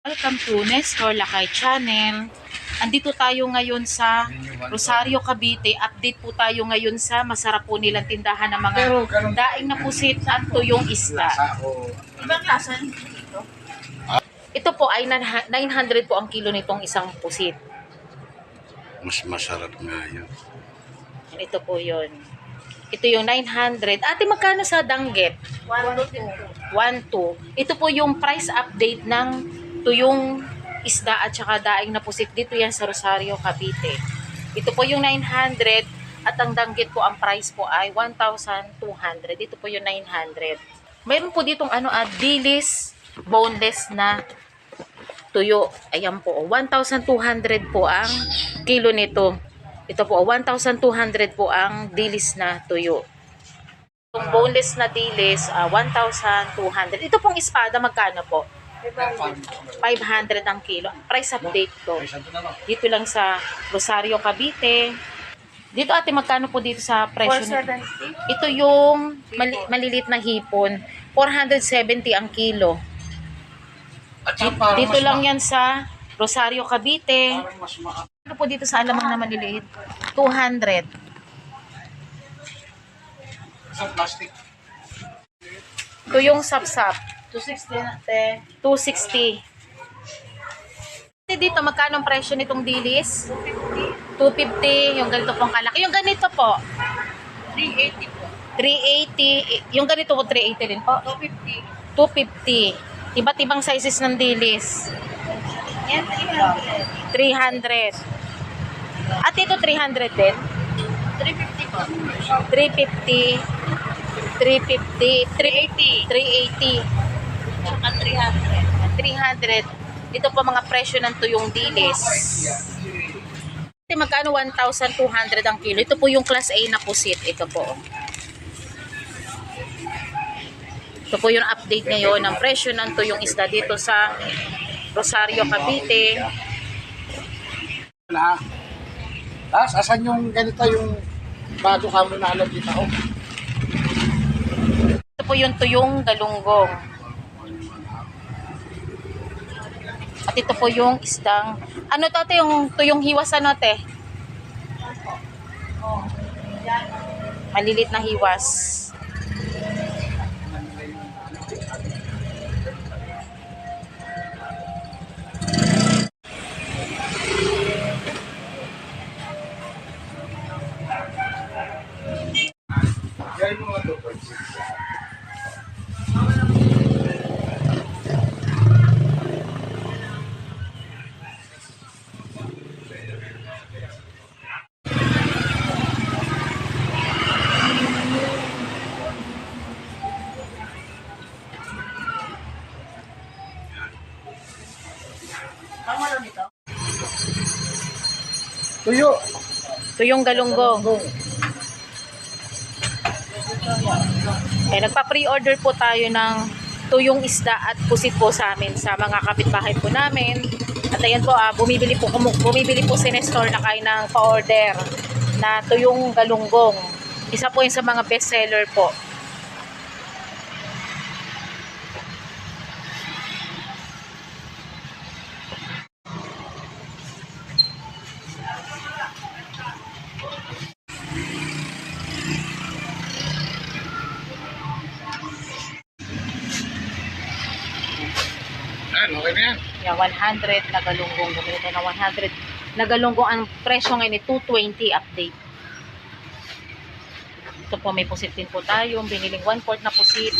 Welcome to Nestor Lakay Channel. Andito tayo ngayon sa Rosario, Cavite. Update po tayo ngayon sa masarap po nilang tindahan ng mga daing na pusit at tuyong isda. Ibang lasa dito? Ito po ay nan- 900 po ang kilo nitong isang pusit. Mas masarap nga yun. Ito po yun. Ito yung 900. Ate, magkano sa danggit? 1-2. Ito po yung price update ng tuyong isda at saka daing na pusit. Dito yan sa Rosario, Cavite. Ito po yung 900 at ang danggit po, ang price po ay 1,200. Ito po yung 900. Mayroon po ditong ano, ah, dilis, boneless na tuyo. Ayan po, 1,200 po ang kilo nito. Ito po, 1,200 po ang dilis na tuyo. Yung boneless na dilis, ah, 1,200. Ito pong espada, magkano po? 500 ang kilo. Price update to. Dito lang sa Rosario, Cavite. Dito ate, magkano po dito sa presyo? nito? Ito yung mali- malilit na hipon. 470 ang kilo. Dito lang yan sa Rosario, Cavite. Ano po dito sa alamang na maliliit? 200. Isang plastic. Ito yung sapsap. 260 na, te. 260. Ate, Dito, magkano ang presyo nitong dilis? 250. 250. Yung ganito pong kalaki. Yung ganito po? 380 po. 380. Yung ganito po, 380 din po? 250. 250. Iba't ibang sizes ng dilis. Yan, 300. 300. At ito, 300 din? 350 po. 350. 350. 380. 380. At 300. 300. Ito po mga presyo ng tuyong dilis. Ito magkano 1,200 ang kilo. Ito po yung class A na pusit. Ito po. Ito po yung update ngayon ng presyo ng tuyong isda dito sa Rosario, Cavite. Na. Tapos, asan yung ganito yung bago ka mo na alam dito oh. ako? Ito po yung tuyong galunggong. At ito po yung isdang, ano to ate, yung tuyong hiwas ano te? Malilit na hiwas. Yan yung mga to. Tuyo. Tuyong galunggong. Eh, nagpa-pre-order po tayo ng tuyong isda at pusit po sa amin sa mga kapitbahay po namin. At ayan po, ah, bumibili po, bumibili po si Nestor na kayo ng pa-order na tuyong galunggong. Isa po yun sa mga bestseller po. Yan, okay na yan. Yung 100 na galunggong. Bumili tayo ng 100 na galunggong. Ang presyo ngayon ay 220 update. Ito po may pusit din po tayo. Biniling 1 quart na pusit.